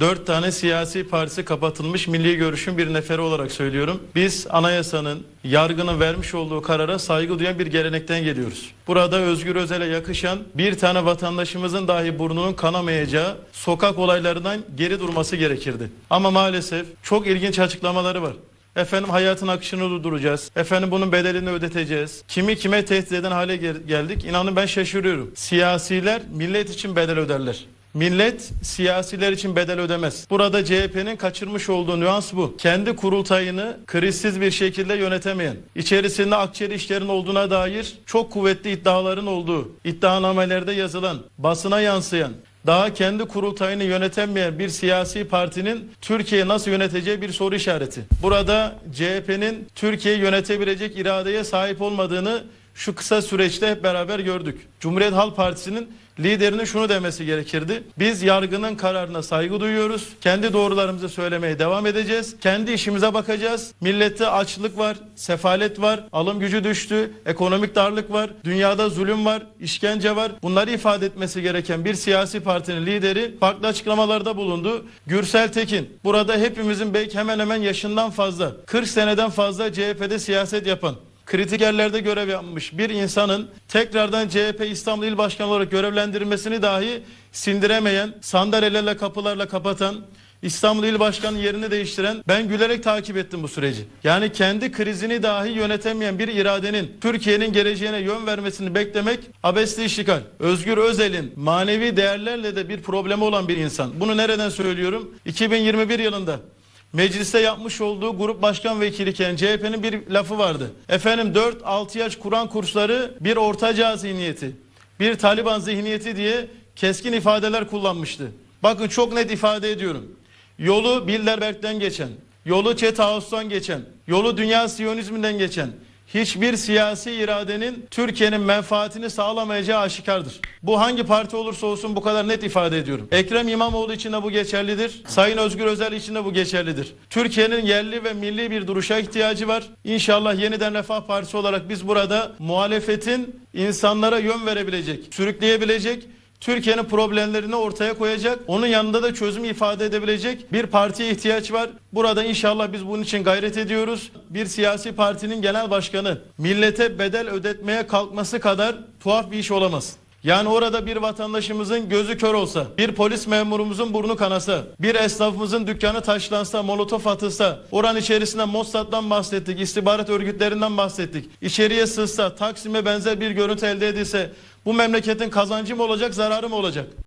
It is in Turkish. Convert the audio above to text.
Dört tane siyasi partisi kapatılmış milli görüşün bir neferi olarak söylüyorum. Biz anayasanın, yargının vermiş olduğu karara saygı duyan bir gelenekten geliyoruz. Burada Özgür Özel'e yakışan bir tane vatandaşımızın dahi burnunun kanamayacağı sokak olaylarından geri durması gerekirdi. Ama maalesef çok ilginç açıklamaları var. Efendim hayatın akışını durduracağız. Efendim bunun bedelini ödeteceğiz. Kimi kime tehdit eden hale gel- geldik. İnanın ben şaşırıyorum. Siyasiler millet için bedel öderler. Millet siyasiler için bedel ödemez. Burada CHP'nin kaçırmış olduğu nüans bu. Kendi kurultayını krizsiz bir şekilde yönetemeyen, içerisinde akçeli işlerin olduğuna dair çok kuvvetli iddiaların olduğu, iddianamelerde yazılan, basına yansıyan, daha kendi kurultayını yönetemeyen bir siyasi partinin Türkiye'yi nasıl yöneteceği bir soru işareti. Burada CHP'nin Türkiye'yi yönetebilecek iradeye sahip olmadığını şu kısa süreçte hep beraber gördük. Cumhuriyet Halk Partisi'nin liderinin şunu demesi gerekirdi. Biz yargının kararına saygı duyuyoruz. Kendi doğrularımızı söylemeye devam edeceğiz. Kendi işimize bakacağız. Millette açlık var, sefalet var, alım gücü düştü, ekonomik darlık var, dünyada zulüm var, işkence var. Bunları ifade etmesi gereken bir siyasi partinin lideri farklı açıklamalarda bulundu. Gürsel Tekin burada hepimizin belki hemen hemen yaşından fazla, 40 seneden fazla CHP'de siyaset yapan kritik yerlerde görev yapmış bir insanın tekrardan CHP İstanbul İl Başkanı olarak görevlendirilmesini dahi sindiremeyen, sandalyelerle kapılarla kapatan, İstanbul İl Başkanı yerini değiştiren ben gülerek takip ettim bu süreci. Yani kendi krizini dahi yönetemeyen bir iradenin Türkiye'nin geleceğine yön vermesini beklemek abesli işgal. Özgür Özel'in manevi değerlerle de bir problemi olan bir insan. Bunu nereden söylüyorum? 2021 yılında Mecliste yapmış olduğu grup başkan vekiliyken CHP'nin bir lafı vardı. Efendim 4-6 yaş Kur'an kursları bir ortaca zihniyeti, bir Taliban zihniyeti diye keskin ifadeler kullanmıştı. Bakın çok net ifade ediyorum. Yolu Bilderberg'den geçen, yolu Chet Ağustos'tan geçen, yolu dünya siyonizminden geçen hiçbir siyasi iradenin Türkiye'nin menfaatini sağlamayacağı aşikardır. Bu hangi parti olursa olsun bu kadar net ifade ediyorum. Ekrem İmamoğlu için de bu geçerlidir. Sayın Özgür Özel için de bu geçerlidir. Türkiye'nin yerli ve milli bir duruşa ihtiyacı var. İnşallah yeniden Refah Partisi olarak biz burada muhalefetin insanlara yön verebilecek, sürükleyebilecek Türkiye'nin problemlerini ortaya koyacak, onun yanında da çözüm ifade edebilecek bir partiye ihtiyaç var. Burada inşallah biz bunun için gayret ediyoruz. Bir siyasi partinin genel başkanı millete bedel ödetmeye kalkması kadar tuhaf bir iş olamaz. Yani orada bir vatandaşımızın gözü kör olsa, bir polis memurumuzun burnu kanasa, bir esnafımızın dükkanı taşlansa, molotof atılsa, oranın içerisinde Mossad'dan bahsettik, istihbarat örgütlerinden bahsettik. İçeriye sızsa, Taksim'e benzer bir görüntü elde edilse bu memleketin kazancı mı olacak, zararı mı olacak?